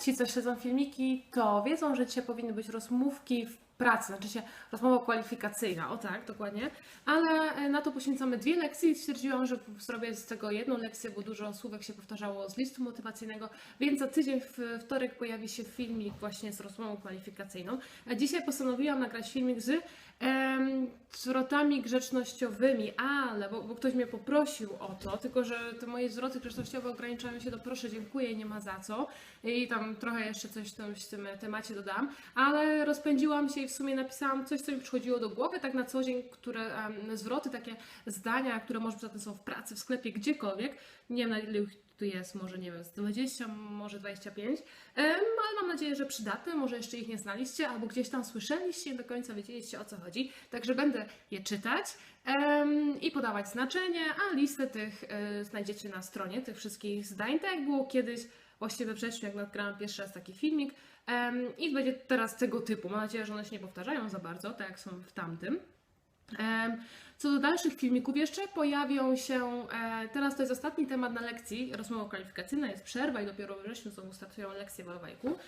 Ci co śledzą filmiki, to wiedzą, że dzisiaj powinny być rozmówki w pracy, znaczy się rozmowa kwalifikacyjna, o tak, dokładnie, ale e, na to poświęcamy dwie lekcje i stwierdziłam, że zrobię z tego jedną lekcję, bo dużo słówek się powtarzało z listu motywacyjnego, więc za tydzień w wtorek pojawi się filmik właśnie z rozmową kwalifikacyjną. A dzisiaj postanowiłam nagrać filmik z zwrotami grzecznościowymi, ale, bo, bo ktoś mnie poprosił o to, tylko że te moje zwroty grzecznościowe ograniczają się do proszę, dziękuję nie ma za co. I tam trochę jeszcze coś w tym temacie dodam, ale rozpędziłam się i w sumie napisałam coś, co mi przychodziło do głowy, tak na co dzień, które zwroty, takie zdania, które może zatem są w pracy, w sklepie, gdziekolwiek, nie wiem na ile ich tu jest, może nie wiem, z 20, może 25, em, ale mam nadzieję, że przydatne, może jeszcze ich nie znaliście, albo gdzieś tam słyszeliście i do końca wiedzieliście o co chodzi, także będę je czytać i podawać znaczenie, a listę tych e, znajdziecie na stronie, tych wszystkich zdań, tak jak było kiedyś, właściwie we wrześniu, jak nagrałam pierwszy raz taki filmik. I będzie teraz tego typu, mam nadzieję, że one się nie powtarzają za bardzo, tak jak są w tamtym. Co do dalszych filmików jeszcze pojawią się, e, teraz to jest ostatni temat na lekcji, rozmowa kwalifikacyjna, jest przerwa i dopiero wrześniu znowu startują lekcje w Alwajku.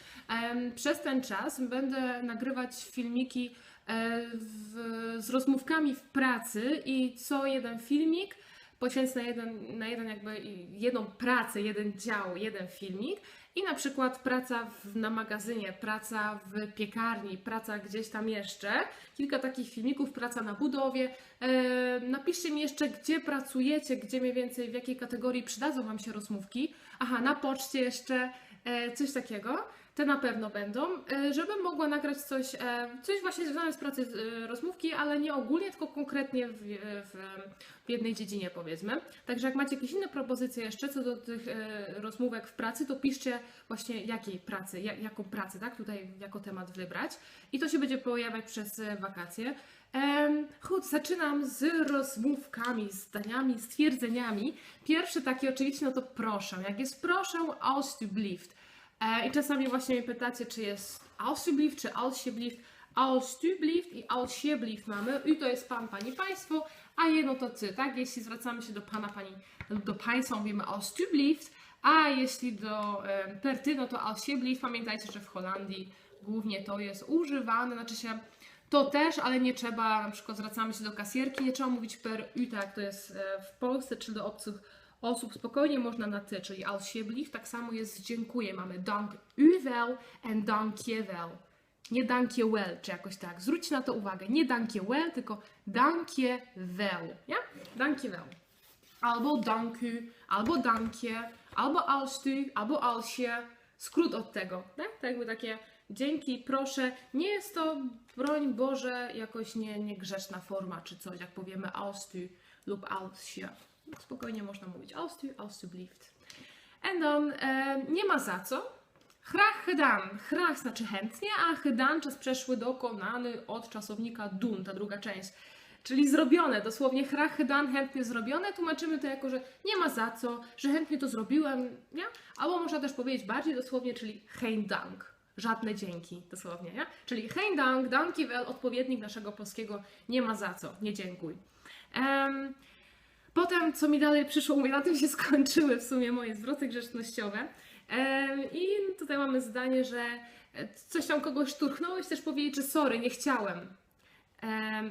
Przez ten czas będę nagrywać filmiki e, w, z rozmówkami w pracy i co jeden filmik poświęcę na jeden, na jeden jakby jedną pracę, jeden dział, jeden filmik i na przykład praca w, na magazynie, praca w piekarni, praca gdzieś tam jeszcze, kilka takich filmików, praca na budowie. E, napiszcie mi jeszcze, gdzie pracujecie, gdzie mniej więcej, w jakiej kategorii przydadzą Wam się rozmówki. Aha, na poczcie jeszcze e, coś takiego. Te na pewno będą, e, żebym mogła nagrać coś, e, coś właśnie związane z pracy e, rozmówki, ale nie ogólnie, tylko konkretnie w, w, w jednej dziedzinie powiedzmy. Także jak macie jakieś inne propozycje jeszcze co do tych rozmówek w pracy, to piszcie właśnie jakiej pracy, jak, jaką pracę, tak, tutaj jako temat wybrać. I to się będzie pojawiać przez wakacje. Chód, zaczynam z rozmówkami, zdaniami, stwierdzeniami. Pierwszy taki oczywiście, no to proszę. Jak jest proszę, ausgeblieft. E, I czasami właśnie mnie pytacie, czy jest ausgeblieft, czy alsjeblieft. Alsjeblieft i alsjeblieft mamy. I to jest pan, pani, państwo, a jedno to ty, tak? Jeśli zwracamy się do pana, pani lub do państwa, mówimy alsjeblieft, a jeśli do e, per ty, no to alsjeblieft. Pamiętajcie, że w Holandii głównie to jest używane, znaczy się to też, ale nie trzeba, na przykład zwracamy się do kasjerki, nie trzeba mówić per u, tak to jest e, w Polsce, czy do obcych osób spokojnie można na ty, czyli alsjeblieft, tak samo jest z dziękuję, mamy dank u wel and dank je wel. Nie dank je wel, czy jakoś tak. Zwróćcie na to uwagę, nie dank je wel, tylko dank je wel, ja? Dank je wel. Albo dank u, albo dankie, albo als albo als. Skrót od tego, tak? Jakby takie dzięki, proszę. Nie jest to, broń Boże, jakoś nie, niegrzeczna forma czy coś, jak powiemy als lub als. Spokojnie można mówić als u, alsjeblieft. En dan e, nie ma za co. Graag gedaan. Graag znaczy chętnie, a gedaan czas przeszły dokonany od czasownika doen, ta druga część. Czyli zrobione, dosłownie graag gedaan, chętnie zrobione. Tłumaczymy to jako, że nie ma za co, że chętnie to zrobiłem, nie? Albo można też powiedzieć bardziej dosłownie, czyli geen dank. Żadne dzięki, dosłownie, nie? Czyli geen dank, dankjewel, odpowiednik naszego polskiego nie ma za co, nie dziękuj. Em, Potem, co mi dalej przyszło, mówię, na tym się skończyły w sumie moje zwroty grzecznościowe. I tutaj mamy zdanie, że e, coś tam kogoś szturchnąłeś, też powiedzieć, że sorry, nie chciałem.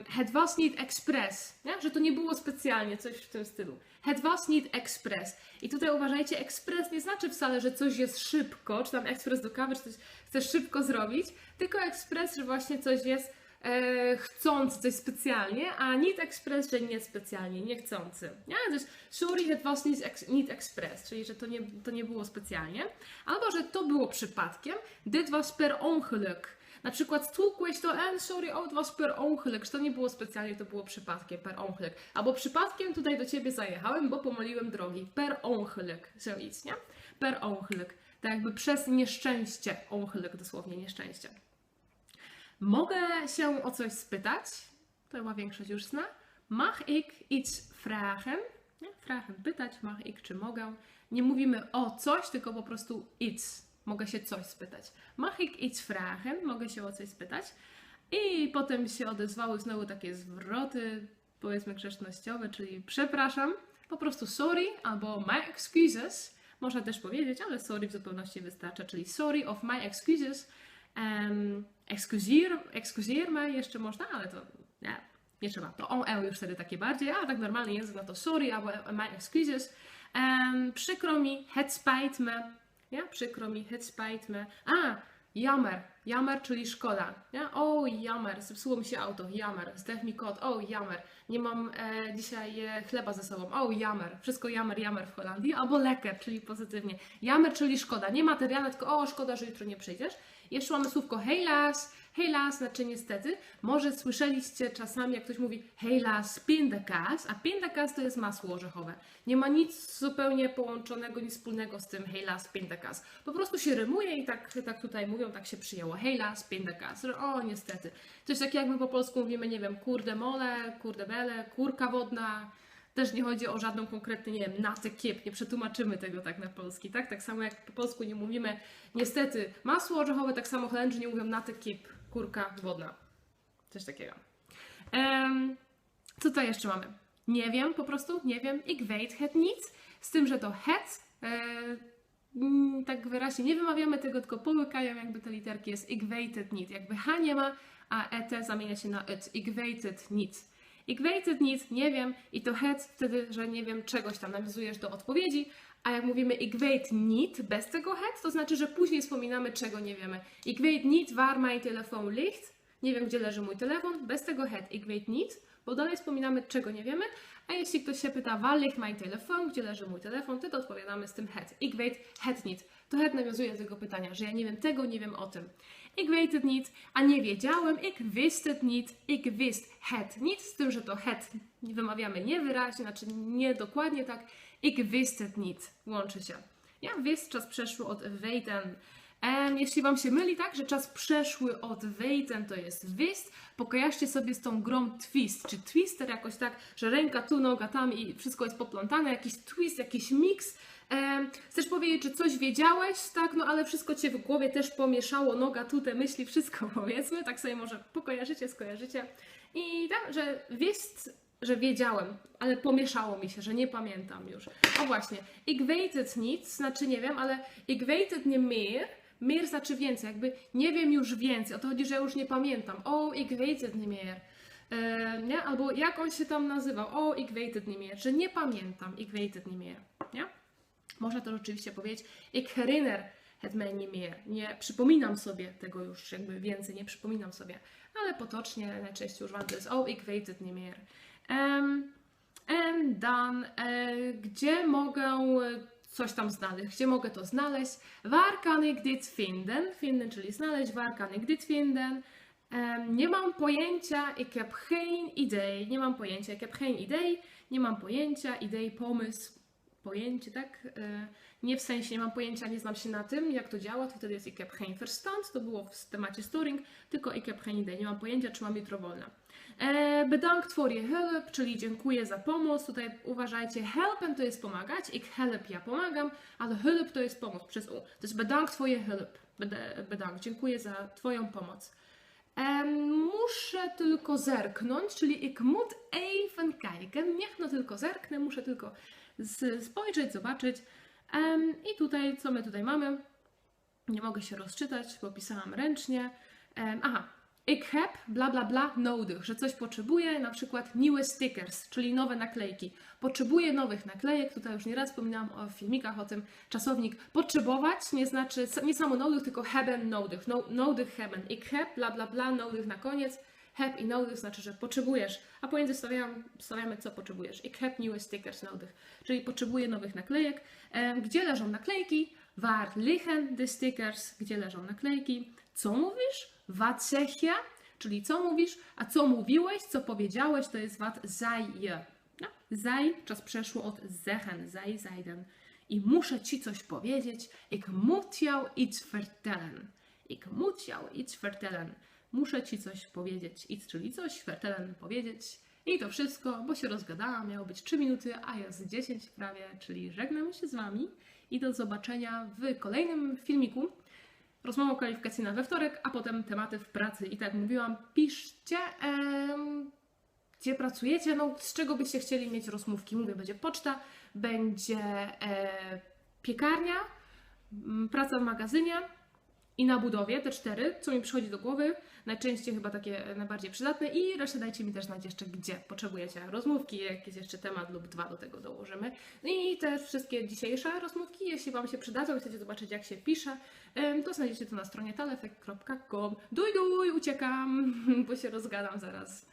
Het was niet expres, nie? że to nie było specjalnie, coś w tym stylu. Het was niet expres. I tutaj uważajcie, ekspres nie znaczy wcale, że coś jest szybko, czy tam ekspres do kawy, czy coś chcesz szybko zrobić, tylko ekspres, że właśnie coś jest chcący, coś specjalnie, a niet expres, że niespecjalnie, niechcący. Nie? Jest sorry, het was niet, ex, niet expres, czyli że to nie, to nie było specjalnie, albo że to było przypadkiem, dit was per ongeluk. Na przykład stłukłeś to, en sorry, oh, was per ongeluk, że to nie było specjalnie, to było przypadkiem, per ongeluk. Albo przypadkiem tutaj do Ciebie zajechałem, bo pomyliłem drogi, per ongeluk, zoiets, nie? Per ongeluk, tak jakby przez nieszczęście, ongeluk dosłownie nieszczęście. Mogę się o coś spytać? To chyba większość już zna. Mag ik iets vragen? Nie? Vragen, pytać, ik, czy mogę. Nie mówimy o coś, tylko po prostu iets. Mogę się coś spytać. Mag ik iets vragen? Mogę się o coś spytać. I potem się odezwały znowu takie zwroty, powiedzmy grzecznościowe, czyli przepraszam, po prostu sorry, albo my excuses, można też powiedzieć, ale sorry w zupełności wystarcza, czyli sorry of my excuses. Um, excusier, excusier me jeszcze można, ale to nie, nie trzeba. To on, eu już wtedy takie bardziej, a tak normalny język, no to sorry albo my excuses. Um, przykro mi, het spijt me. Ja? Przykro mi, het spijt me. A, jammer. Jammer, czyli szkoda. Ja? O, jammer, zepsuło mi się auto. Jammer. Zdech mi kot. O, jammer. Nie mam e, dzisiaj e, chleba ze sobą. O, jammer. Wszystko jammer, jammer w Holandii. Albo lekker, czyli pozytywnie. Jammer, czyli szkoda. Nie materialne, tylko o, szkoda, że jutro nie przyjdziesz. Jeszcze mamy słówko helaas. Helaas znaczy niestety. Może słyszeliście czasami, jak ktoś mówi helaas pindakaas, a pindakaas to jest masło orzechowe. Nie ma nic zupełnie połączonego, nic wspólnego z tym helaas pindakaas. Po prostu się rymuje i tak, tak tutaj mówią, tak się przyjęło. Helaas pindakaas. O, niestety. Coś takiego jak my po polsku mówimy, nie wiem, kurde mole, kurde kurka wodna. Też nie chodzi o żadną konkretną, nie wiem, natę kiep, nie przetłumaczymy tego tak na polski, tak? Tak samo jak po polsku nie mówimy, niestety, masło orzechowe, tak samo Holendrzy nie mówią natę kiep, kurka wodna. Coś takiego. Um, co tutaj jeszcze mamy? Nie wiem, po prostu, nie wiem. Ik weet het niet. Z tym, że to het, e, mm, tak wyraźnie nie wymawiamy tego, tylko połykają jakby te literki, jest ik weet het niet. Jakby H nie ma, a et zamienia się na it. Ik weet het niet. Weet het niet, nie wiem, i to het wtedy, że nie wiem czegoś tam nawiązujesz do odpowiedzi, a jak mówimy weet niet bez tego het, to znaczy, że później wspominamy czego nie wiemy. Ik weet niet waar mijn telefoon ligt, nie wiem gdzie leży mój telefon, bez tego ik weet niet, bo dalej wspominamy czego nie wiemy, a jeśli ktoś się pyta waar ligt mijn telefoon, gdzie leży mój telefon, to, to odpowiadamy z tym het. Ik weet het het nawiązuje do tego pytania, że ja nie wiem tego, nie wiem o tym. Ik weet het niet, a nie wiedziałem, ik wist het niet, ik wist het niet, z tym, że to het wymawiamy niewyraźnie, znaczy niedokładnie tak, ik wist het niet, łączy się. Ja wist, czas przeszły od weten. Jeśli Wam się myli tak, że czas przeszły od wejten to jest wist, pokojarzcie sobie z tą grą twist, czy twister jakoś tak, że ręka tu, noga tam i wszystko jest poplątane, jakiś twist, jakiś Um, chcesz powiedzieć, że coś wiedziałeś, tak, no ale wszystko cię w głowie też pomieszało, noga, tu, te myśli, wszystko powiedzmy, tak sobie może pokojarzycie, skojarzycie. I tak, że jest, że wiedziałem, ale pomieszało mi się, że nie pamiętam już. O właśnie, ik weet het niet, znaczy nie wiem, ale ik weet het nie meer, meer znaczy więcej, jakby nie wiem już więcej, o to chodzi, że już nie pamiętam. O, weet het nie meer. E, nie? Albo jak on się tam nazywał? O, weet het nie meer, że nie pamiętam, weet het nie meer. Nie? Można to rzeczywiście powiedzieć, ik herinner het mij niet meer. Nie przypominam sobie tego już jakby więcej, nie przypominam sobie. Ale potocznie najczęściej używam to jest ik weet het nie meer. Um, en dan, e, gdzie mogę coś tam znaleźć? Gdzie mogę to znaleźć? Waar kan ik dit czyli znaleźć. Waar kan ik dit? Um, nie mam pojęcia, ik heb geen idee. Nie mam pojęcia, ik heb geen idee. Nie mam pojęcia, idei, pomysł pojęcie, tak? E, nie w sensie nie mam pojęcia, nie znam się na tym, jak to działa, to wtedy jest ik heb geen verstand, to było w temacie storing, tylko ik heb geen idee, nie mam pojęcia, czy mam jutro wolne. E, bedankt voor je hulp, czyli dziękuję za pomoc. Tutaj uważajcie, helpen to jest pomagać, ik help, ja pomagam, ale hulp to jest pomoc przez U. To jest bedankt voor je hulp, bedankt, dziękuję za Twoją pomoc. muszę tylko zerknąć, czyli ik moet even kijken. Niech no tylko zerknę, muszę tylko spojrzeć, zobaczyć. I tutaj, co my tutaj mamy? Nie mogę się rozczytać, bo pisałam ręcznie. Aha, ik heb bla bla bla nodig, że coś potrzebuję, na przykład nieuwe stickers, czyli nowe naklejki. Potrzebuję nowych naklejek, tutaj już nieraz wspominałam o filmikach o tym, czasownik potrzebować nie znaczy nie samo nodig, tylko hebben nodig, no, nodig hebben. Ik heb bla bla bla nodig na koniec, heb i nodig znaczy, że potrzebujesz, a pomiędzy stawiam, stawiamy co potrzebujesz. Ik heb nieuwe stickers nodig, czyli potrzebuję nowych naklejek. Gdzie leżą naklejki? Waar liggen de stickers? Gdzie leżą naklejki? Co mówisz? Wat? Czyli co mówisz, a co mówiłeś, co powiedziałeś, to jest wat zei je. No, czas przeszło od zeggen, zei, zeiden. I muszę ci coś powiedzieć. Ik moet jou iets vertellen. Ik moet iets vertellen muszę Ci coś powiedzieć. Idź, czyli coś, vertellen powiedzieć. I to wszystko, bo się rozgadałam, miało być 3 minuty, a jest 10 prawie, czyli żegnam się z Wami i do zobaczenia w kolejnym filmiku. Rozmowa kwalifikacyjna we wtorek, a potem tematy w pracy. I tak mówiłam, piszcie, em, gdzie pracujecie, no z czego byście chcieli mieć rozmówki. Mówię, będzie poczta, będzie e, piekarnia, praca w magazynie i na budowie, te cztery, co mi przychodzi do głowy, najczęściej chyba takie najbardziej przydatne i resztę dajcie mi też znać jeszcze, gdzie potrzebujecie rozmówki, jakiś jeszcze temat lub dwa do tego dołożymy. No I te wszystkie dzisiejsze rozmówki, jeśli Wam się przydadzą i chcecie zobaczyć, jak się pisze, to znajdziecie to na stronie talefek.com. Duj, duj, uciekam, bo się rozgadam zaraz.